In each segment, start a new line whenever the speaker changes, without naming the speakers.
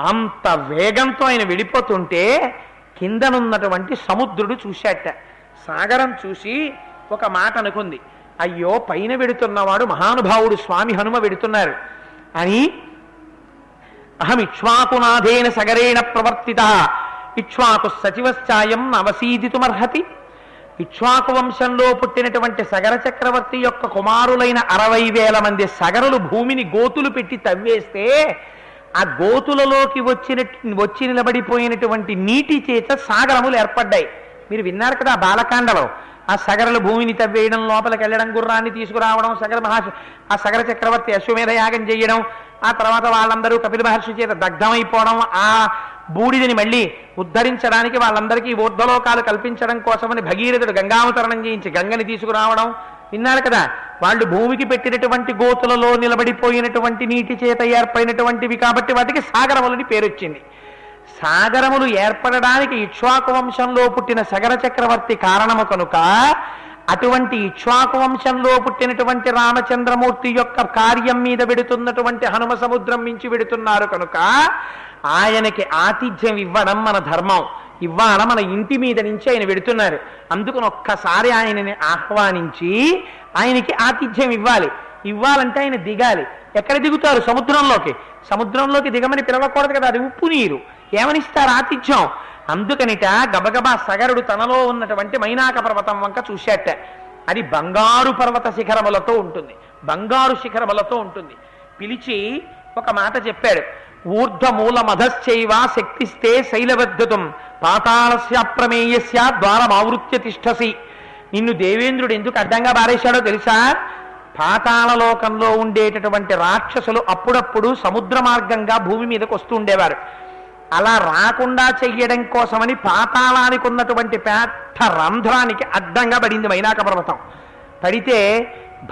అంత వేగంతో ఆయన వెళ్ళిపోతుంటే కిందనున్నటువంటి సముద్రుడు చూశాట. సాగరం చూసి ఒక మాట అనుకుంది. అయ్యో పైన వెడుతున్నవాడు మహానుభావుడు స్వామి హనుమ వెడుతున్నారు. అని అహం ఇక్ష్వాకునాథేన సగరేణ ప్రవర్తిత. ఇక్ష్వాకు సచివశ్చాయం అవసీదితుమర్హతి. ఇక్ష్వాకు వంశంలో పుట్టినటువంటి సగర చక్రవర్తి యొక్క కుమారులైన అరవై వేల మంది సగరులు భూమిని గోతులు పెట్టి తవ్వేస్తే ఆ గోతులలోకి వచ్చిన వచ్చి నిలబడిపోయినటువంటి నీటి చేత సాగరములు ఏర్పడ్డాయి. మీరు విన్నారు కదా బాలకాండలో? ఆ సగరలు భూమిని తవ్వేయడం లోపలికి వెళ్ళడం గుర్రాన్ని తీసుకురావడం సగర మహర్షి ఆ సగర చక్రవర్తి అశ్వమేధ యాగం చేయడం ఆ తర్వాత వాళ్ళందరూ కపిల మహర్షి చేత దగ్ధమైపోవడం ఆ బూడిదని మళ్ళీ ఉద్ధరించడానికి వాళ్ళందరికీ ఊర్ధలోకాలు కల్పించడం కోసమని భగీరథుడు గంగావతరణం చేయించి గంగని తీసుకురావడం విన్నారు కదా? వాళ్ళు భూమికి పెట్టినటువంటి గోతులలో నిలబడిపోయినటువంటి నీటి చేత ఏర్పడినటువంటివి కాబట్టి వాటికి సాగరములని పేరొచ్చింది. సాగరములు ఏర్పడడానికి ఇక్ష్వాకు వంశంలో పుట్టిన సగర చక్రవర్తి కారణము కనుక అటువంటి ఇక్ష్వాకు వంశంలో పుట్టినటువంటి రామచంద్రమూర్తి యొక్క కార్యం మీద వెడుతున్నటువంటి హనుమ సముద్రం మించి వెడుతున్నారు కనుక ఆయనకి ఆతిథ్యం ఇవ్వడం మన ధర్మం. ఇవాళ మన ఇంటి మీద నుంచి ఆయన వెడుతున్నారు. అందుకని ఒక్కసారి ఆయనని ఆహ్వానించి ఆయనకి ఆతిథ్యం ఇవ్వాలి. ఇవ్వాలంటే ఆయన దిగాలి. ఎక్కడ దిగుతారు? సముద్రంలోకి. సముద్రంలోకి దిగమని పిలవకూడదు కదా అది ఉప్పు నీరు. ఏమనిస్తారు? ఆతిథ్యం. అందుకనిట గబగబా సగరుడు తనలో ఉన్నటువంటి మైనాక పర్వతం వంక చూశాట అది బంగారు పర్వత శిఖరములతో ఉంటుంది. బంగారు శిఖరములతో ఉంటుంది. పిలిచి ఒక మాట చెప్పాడు. ఊర్ధ్వమూలమధశ్చైవ శక్తిస్తే శైలబద్ధతం. పాతాళస్య ప్రమేయస్య ద్వారమావృత్య తిష్టసి. నిన్ను దేవేంద్రుడు ఎందుకు అడ్డంగా బారేశాడో తెలుసా? పాతాళలోకంలో ఉండేటటువంటి రాక్షసులు అప్పుడప్పుడు సముద్ర మార్గంగా భూమి మీదకు వస్తూ ఉండేవారు. అలా రాకుండా చెయ్యడం కోసమని పాతాళానికి ఉన్నటువంటి పెద్ద రంధ్రానికి అడ్డంగా పడింది మైనాక పర్వతం పడితే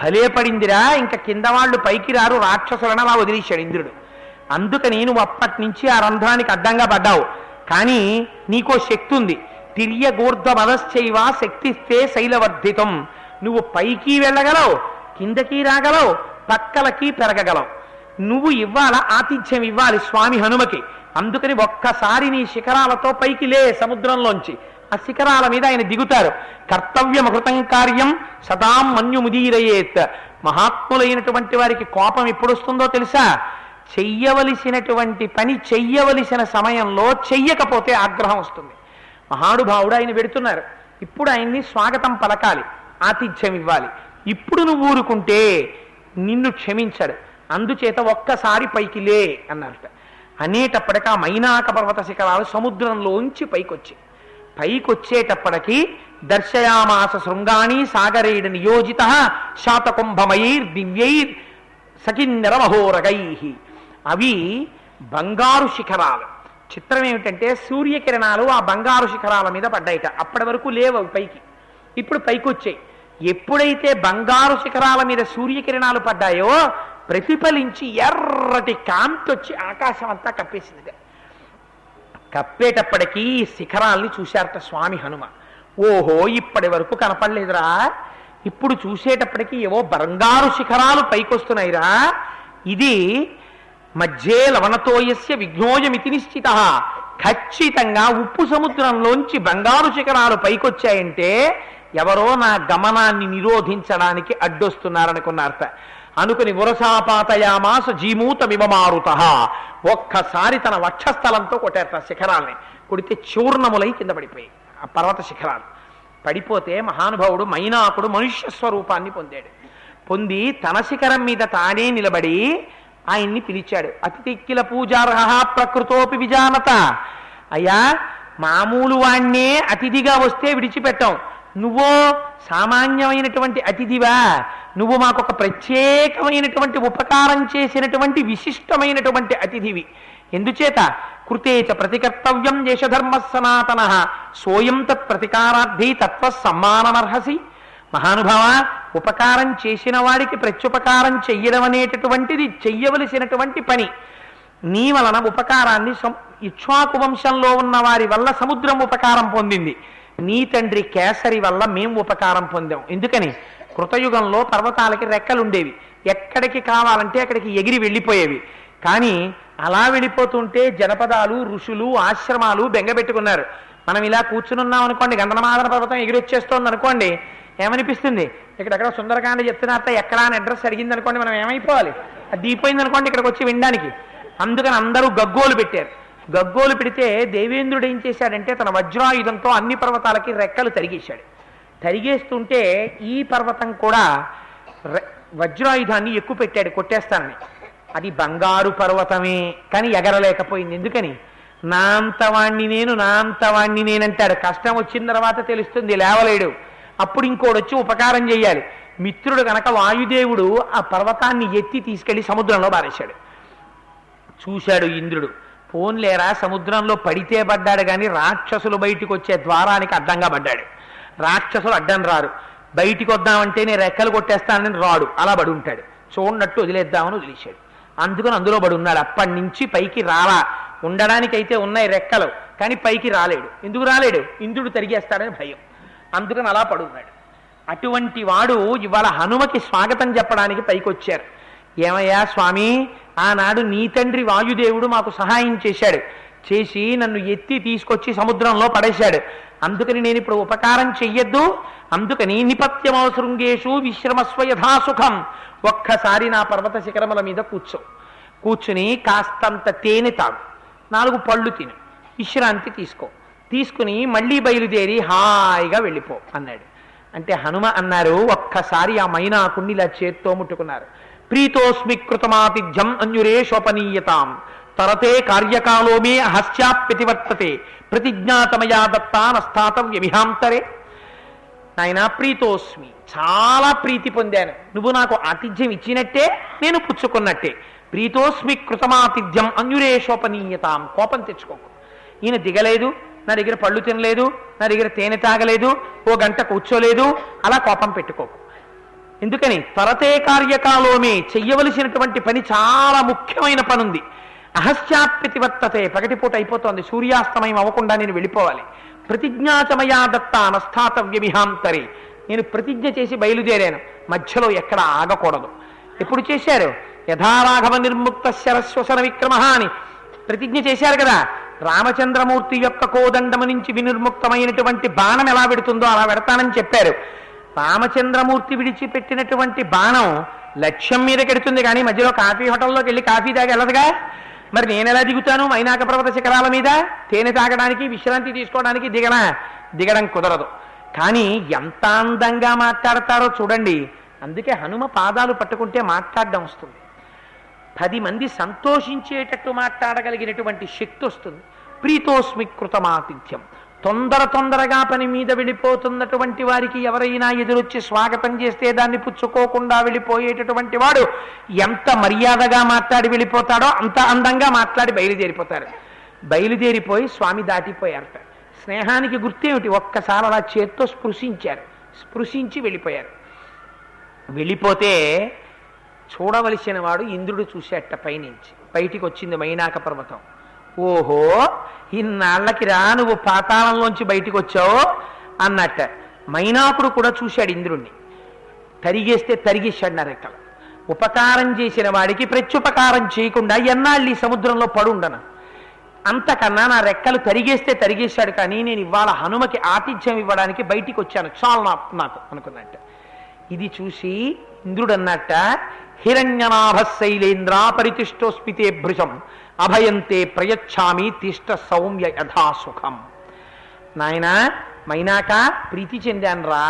భలే పడిందిరా ఇంకా కింద వాళ్ళు పైకి రారు రాక్షసులను అలా వదిలేశాడు ఇంద్రుడు. అందుకని నువ్వు అప్పటి నుంచి ఆ రంధ్రానికి అడ్డంగా పడ్డావు. కానీ నీకో శక్తి ఉంది. తిర్యగూర్ధ మదశ్చైవ శక్తిస్తే శైలవర్ధితం. నువ్వు పైకి వెళ్ళగలవు కిందకి రాగలవు పక్కలకి పెరగగలవు. నువ్వు ఇవ్వాల ఆతిథ్యం ఇవ్వాలి స్వామి హనుమకి. అందుకని ఒక్కసారి నీ శిఖరాలతో పైకి లే సముద్రంలోంచి. ఆ శిఖరాల మీద ఆయన దిగుతారు. కర్తవ్యమృతం కార్యం సదాం మన్యుముదీరయేత్. మహాత్ములైనటువంటి వారికి కోపం ఎప్పుడొస్తుందో తెలుసా? చెయ్యవలసినటువంటి పని చెయ్యవలసిన సమయంలో చెయ్యకపోతే ఆగ్రహం వస్తుంది. మహానుభావుడు ఆయన పెడుతున్నారు. ఇప్పుడు ఆయన్ని స్వాగతం పలకాలి ఆతిథ్యం ఇవ్వాలి. ఇప్పుడు నువ్వు ఊరుకుంటే నిన్ను క్షమించడు. అందుచేత ఒక్కసారి పైకి లే అన్నారట. అనేటప్పటికి ఆ మైనాక పర్వత శిఖరాలు సముద్రంలోంచి పైకొచ్చి పైకొచ్చేటప్పటికి దర్శయామాస శృంగాణి సాగరేడు నియోజిత శాతకుంభమయైర్ దివ్యైర్ సకిన్నర మహోరగై. అవి బంగారు శిఖరాలు. చిత్రం ఏమిటంటే సూర్యకిరణాలు ఆ బంగారు శిఖరాల మీద పడ్డాయిట. అప్పటి వరకు లేవు పైకి. ఇప్పుడు పైకి వచ్చాయి ఎప్పుడైతే బంగారు శిఖరాల మీద సూర్యకిరణాలు పడ్డాయో ప్రతిఫలించి ఎర్రటి కాంతి వచ్చి ఆకాశం అంతా కప్పేసింది కప్పేటప్పటికీ ఈ శిఖరాల్ని చూశారట స్వామి హనుమ. ఓహో ఇప్పటి వరకు కనపడలేదురా. ఇప్పుడు చూసేటప్పటికి ఏవో బంగారు శిఖరాలు పైకొస్తున్నాయిరా. ఇది మధ్యే లవణతోయస్య విఘ్నోయమితి నిశ్చిత. ఖచ్చితంగా ఉప్పు సముద్రంలోంచి బంగారు శిఖరాలు పైకొచ్చాయంటే ఎవరో నా గమనాన్ని నిరోధించడానికి అడ్డొస్తున్నారనుకున్న అర్థ అనుకుని వరసాపాతయామాస జీమూత మిమమారుత ఒక్కసారి తన వక్షస్థలంతో కొట్టారట శిఖరాల్ని. కొడితే చూర్ణములై కింద పడిపోయి ఆ పర్వత శిఖరాలు. పడిపోతే మహానుభావుడు మైనాకుడు మనుష్య స్వరూపాన్ని పొందాడు. పొంది తన శిఖరం మీద తానే నిలబడి ఆయన్ని పిలిచాడు. అతిథిక్కిల పూజార్హ ప్రకృతోపి విజానత. అయ్యా మామూలు వాణ్ణే అతిథిగా వస్తే విడిచిపెట్టాం. నువ్వో సామాన్యమైనటువంటి అతిథివా? నువ్వు మాకొక ప్రత్యేకమైనటువంటి ఉపకారం చేసినటువంటి విశిష్టమైనటువంటి అతిథివి. ఎందుచేత? కృతేచ ప్రతికర్తవ్యం దేశధర్మ సనాతన. సోయం తత్ ప్రతికారార్థి తత్వ సమ్మానమర్హసి మహానుభావ ఉపకారం చేసిన వాడికి ప్రత్యుపకారం చెయ్యడం అనేటటువంటిది చెయ్యవలసినటువంటి పని. నీ వలన ఉపకారాన్ని సం- ఇక్ష్వాకు వంశంలో ఉన్న వారి వల్ల సముద్రం ఉపకారం పొందింది. నీ తండ్రి కేసరి వల్ల మేము ఉపకారం పొందాం. ఎందుకని? కృతయుగంలో పర్వతాలకి రెక్కలుండేవి. ఎక్కడికి కావాలంటే అక్కడికి ఎగిరి వెళ్ళిపోయేవి. కానీ అలా వెళ్ళిపోతుంటే జనపదాలు ఋషులు ఆశ్రమాలు బెంగబెట్టుకున్నారు మనం ఇలా కూర్చునున్నాం అనుకోండి గంధనమాదన పర్వతం ఎగిరొచ్చేస్తోంది అనుకోండి ఏమనిపిస్తుంది? ఇక్కడెక్కడ సుందరకాండ చెప్తున్నట్ట ఎక్కడ అని అడ్రస్ అడిగింది అనుకోండి మనం ఏమైపోవాలి? అది దీపోయింది అనుకోండి ఇక్కడికి వచ్చి వినడానికి. అందుకని అందరూ గగ్గోలు పెట్టారు. గగ్గోలు పెడితే దేవేంద్రుడు ఏం చేశాడంటే తన వజ్రాయుధంతో అన్ని పర్వతాలకి రెక్కలు తరిగేశాడు. తరిగేస్తుంటే ఈ పర్వతం కూడా రె- వజ్రాయుధాన్ని ఎక్కువ పెట్టాడు కొట్టేస్తానని. అది బంగారు పర్వతమే కానీ ఎగరలేకపోయింది. ఎందుకని? నా అంతవాణ్ణి నేను నా అంతవాణ్ణి నేనంటాడు. కష్టం వచ్చిన తర్వాత తెలుస్తుంది లేవలేడు. అప్పుడు ఇంకోడొచ్చి ఉపకారం చేయాలి. మిత్రుడు కనుక వాయుదేవుడు ఆ పర్వతాన్ని ఎత్తి తీసుకెళ్ళి సముద్రంలో బారేశాడు చూశాడు ఇంద్రుడు. పోన్లేరా సముద్రంలో పడితే పడ్డాడు కానీ రాక్షసులు బయటికి వచ్చే ద్వారానికి అడ్డంగా పడ్డాడు. రాక్షసులు అడ్డం రారు. బయటికి వద్దామంటే నేను రెక్కలు కొట్టేస్తానని రాడు. అలా పడి ఉంటాడు. చూడనట్టు వదిలేద్దామని వదిలేశాడు. అందుకని అందులో పడి ఉన్నాడు. అప్పటి నుంచి పైకి రాలా. ఉండడానికైతే ఉన్నాయి రెక్కలు కానీ పైకి రాలేడు. ఎందుకు రాలేడు? ఇంద్రుడు తరిగేస్తాడని భయం. అందుకని అలా పడున్నాడు. అటువంటి వాడు ఇవాళ హనుమకి స్వాగతం చెప్పడానికి పైకొచ్చారు. ఏమయ్యా స్వామి ఆనాడు నీ తండ్రి వాయుదేవుడు మాకు సహాయం చేశాడు. చేసి నన్ను ఎత్తి తీసుకొచ్చి సముద్రంలో పడేశాడు. అందుకని నేను ఇప్పుడు ఉపకారం చెయ్యొద్దు. అందుకని నిపత్యమవసృంగేషు విశ్రమస్వ యథాసుఖం. ఒక్కసారి నా పర్వత శిఖరముల మీద కూర్చో. కూర్చుని కాస్తంత తేనె తాగు. నాలుగు పళ్ళు తిను. విశ్రాంతి తీసుకో. తీసుకుని మళ్ళీ బయలుదేరి హాయిగా వెళ్ళిపో అన్నాడు. అంటే హనుమ అన్నారు ఒక్కసారి ఆ మైనాకుణ్ణి ఇలా చేత్తో ముట్టుకున్నారు. ప్రీతోస్మి కృతమాతిథ్యం అన్యురే శోపనీయతాం తరతే కార్యకాలోమే హస్యాప్యతివర్తతే ప్రతిజ్ఞాతమయా దత్తానస్థాతవ్యమిహాంతరే. నాయన ప్రీతోస్మి చాలా ప్రీతి పొందాను. నువ్వు నాకు ఆతిథ్యం ఇచ్చినట్టే నేను పుచ్చుకున్నట్టే. ప్రీతోస్మి కృతమాతిథ్యం అన్యురేషోపనీయతాం. కోపం తెచ్చుకోకు. ఈయన దిగలేదు. నా దగ్గర పళ్ళు తినలేదు నా దగ్గర తేనె తాగలేదు ఓ గంట కూర్చోలేదు అలా కోపం పెట్టుకోకు ఎందుకని? త్వరతే కార్యకాలోమే చెయ్యవలసినటువంటి పని చాలా ముఖ్యమైన పని ఉంది అహస్యాప్యతివర్తతే పగటిపూట అయిపోతోంది సూర్యాస్తమయం అవ్వకుండా నేను వెళ్ళిపోవాలి. ప్రతిజ్ఞాచమయా దత్త నస్థాతవ్యమిహాంతరి. నేను ప్రతిజ్ఞ చేసి బయలుదేరాను మధ్యలో ఎక్కడ ఆగకూడదు. ఎప్పుడు చేశారు? యథారాఘవ నిర్ముక్త శరస్వసన విక్రమ అని. ప్రతిజ్ఞ చేశారు కదా రామచంద్రమూర్తి యొక్క కోదండము నుంచి వినిర్ముక్తమైనటువంటి బాణం ఎలా పెడుతుందో అలా పెడతానని చెప్పారు. రామచంద్రమూర్తి విడిచిపెట్టినటువంటి బాణం లక్ష్యం మీద కెడుతుంది కానీ మధ్యలో కాఫీ హోటల్లోకి వెళ్ళి కాఫీ తాగి వెళ్ళదుగా? మరి నేను ఎలా దిగుతాను? మైనాక పర్వత శిఖరాల మీద తేనె తాగడానికి విశ్రాంతి తీసుకోవడానికి దిగనా? దిగడం కుదరదు. కానీ ఎంత అందంగా మాట్లాడతారో చూడండి. అందుకే హనుమ పాదాలు పట్టుకుంటే మాట్లాడడం వస్తుంది. పది మంది సంతోషించేటట్టు మాట్లాడగలిగినటువంటి శక్తి వస్తుంది ప్రీతోస్మి కృతమాతిథ్యం తొందర తొందరగా పని మీద వెళ్ళిపోతున్నటువంటి వారికి ఎవరైనా ఎదురొచ్చి స్వాగతం చేస్తే దాన్ని పుచ్చుకోకుండా వెళ్ళిపోయేటటువంటి వాడు ఎంత మర్యాదగా మాట్లాడి వెళ్ళిపోతాడో అంత అందంగా మాట్లాడి బయలుదేరిపోతారు. బయలుదేరిపోయి స్వామి దాటిపోయారట. స్నేహానికి గుర్తేమిటి? ఒక్కసారి అలా చేత్తో స్పృశించారు. స్పృశించి వెళ్ళిపోయారు. వెళ్ళిపోతే చూడవలసిన వాడు ఇంద్రుడు చూసేట పైనుంచి. బయటికి వచ్చింది మైనాక పర్వతం. ఓహో ఇన్నాళ్ళకి రా నువ్వు పాతాళంలోంచి బయటికి వచ్చావు అన్నట్ట. మైనాకుడు కూడా చూశాడు ఇంద్రుణ్ణి. తరిగేస్తే తరిగేశాడు నా రెక్కలు ఉపకారం చేసిన వాడికి ప్రత్యుపకారం చేయకుండా ఎన్నాళ్ళు ఈ సముద్రంలో పడుండను. అంతకన్నా నా రెక్కలు తరిగేస్తే తరిగేశాడు కానీ నేను ఇవాళ హనుమకి ఆతిథ్యం ఇవ్వడానికి బయటికి వచ్చాను చాలు నా నాకు అనుకున్నట్ట. ఇది చూసి ఇంద్రుడు అన్నట్ట హిరణ్యనాభ శైలేంద్ర పరితిష్టోస్మితే భృశం అభయంతే ప్రయచ్ఛామి తిష్ట సౌమ్య యథాసుఖం నాయన మైనాక ప్రీతి చెందానరా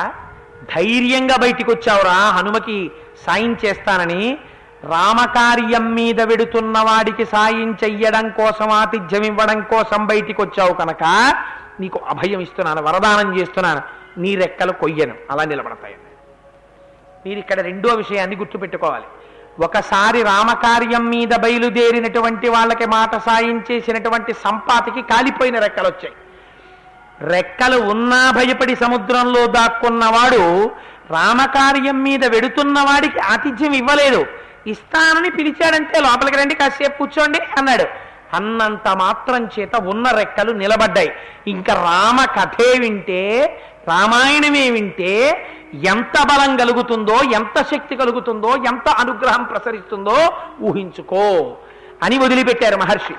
ధైర్యంగా బయటికి వచ్చావురా హనుమకి సాయం చేస్తానని రామకార్యం మీద వెడుతున్న వాడికి సాయం చెయ్యడం కోసం ఆతిథ్యం ఇవ్వడం కోసం బయటికి వచ్చావు కనుక నీకు అభయం ఇస్తున్నాను వరదానం చేస్తున్నాను నీ రెక్కలు కొయ్యను అలా నిలబడతాయి మీరు ఇక్కడ రెండో విషయాన్ని గుర్తుపెట్టుకోవాలి. ఒకసారి రామకార్యం మీద బయలుదేరినటువంటి వాళ్ళకి మాట సాయం చేసినటువంటి సంపాతికి కాలిపోయిన రెక్కలు వచ్చాయి రెక్కలు ఉన్నా భయపడి సముద్రంలో దాక్కున్నవాడు రామకార్యం మీద వెడుతున్న వాడికి ఆతిథ్యం ఇవ్వలేదు. ఇస్తానని పిలిచాడంటే లోపలికి రండి కాసేపు కూర్చోండి అన్నాడు. అన్నంత మాత్రం చేత ఉన్న రెక్కలు నిలబడ్డాయి. ఇంకా రామ కథే వింటే రామాయణమే వింటే ఎంత బలం కలుగుతుందో ఎంత శక్తి కలుగుతుందో ఎంత అనుగ్రహం ప్రసరిస్తుందో ఊహించుకో అని వదిలిపెట్టారు మహర్షి.